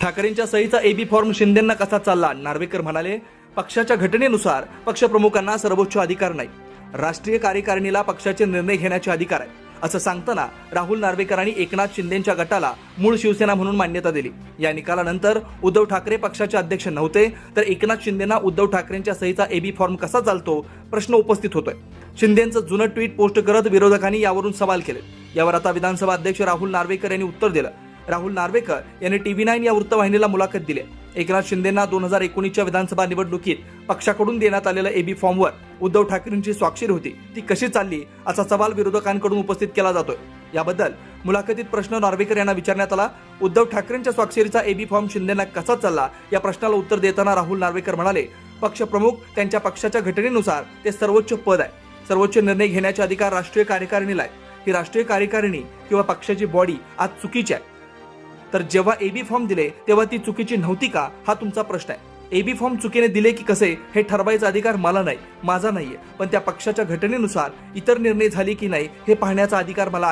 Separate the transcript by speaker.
Speaker 1: ठाकरेंच्या सहीचा AB form शिंदेंना कसा चालला? नार्वेकर म्हणाले पक्षाच्या घटनेनुसार पक्षप्रमुखांना सर्वोच्च अधिकार नाही. राष्ट्रीय कार्यकारिणीला पक्षाचे निर्णय घेण्याचे अधिकार आहे. असं सांगताना राहुल नार्वेकरांनी एकनाथ शिंदेच्या गटाला मूळ शिवसेना म्हणून मान्यता दिली. या निकालानंतर उद्धव ठाकरे पक्षाचे अध्यक्ष नव्हते तर एकनाथ शिंदेना उद्धव ठाकरेंच्या सहीचा एबी फॉर्म कसा चालतो? प्रश्न उपस्थित होतोय. शिंदेचं जुनं ट्विट पोस्ट करत विरोधकांनी यावरून सवाल केले. यावर आता विधानसभा अध्यक्ष राहुल नार्वेकर यांनी उत्तर दिलं. राहुल नार्वेकर यांनी टीव्ही नाईन या वृत्तवाहिनीला मुलाखत दिली. एकनाथ शिंदेना दोन हजार एकोणीसच्या विधानसभा निवडणुकीत पक्षाकडून देण्यात आलेल्या एबी फॉर्मवर उद्धव ठाकरेंची स्वाक्षरी होती. ती कशी चालली असा सवाल विरोधकांकडून उपस्थित केला जातोय. याबद्दल मुलाखतीत प्रश्न नार्वेकर यांना विचारण्यात आला उद्धव ठाकरेंच्या स्वाक्षरीचा एबी फॉर्म शिंदेना कसा चालला? या प्रश्नाला उत्तर देताना राहुल नार्वेकर म्हणाले पक्षप्रमुख त्यांच्या पक्षाच्या घटनेनुसार ते सर्वोच्च पद आहे. सर्वोच्च निर्णय घेण्याचे अधिकार राष्ट्रीय कार्यकारिणीला आहे. ही राष्ट्रीय कार्यकारिणी किंवा पक्षाची बॉडी आज चुकीची आहे. तर जेव्हा एबी फॉर्म दिले तेव्हा ती चुकीची नव्हती का? हा तुमचा प्रश्न आहे. एबी फॉर्म चुकीने दिले की कसे? हे ठरवायचा अधिकार मला नाही माझा नाहीये. पण त्या पक्षाच्या घटनेनुसार इतर निर्णय झाले की नाही हे पाहण्याचा अधिकार मला आहे.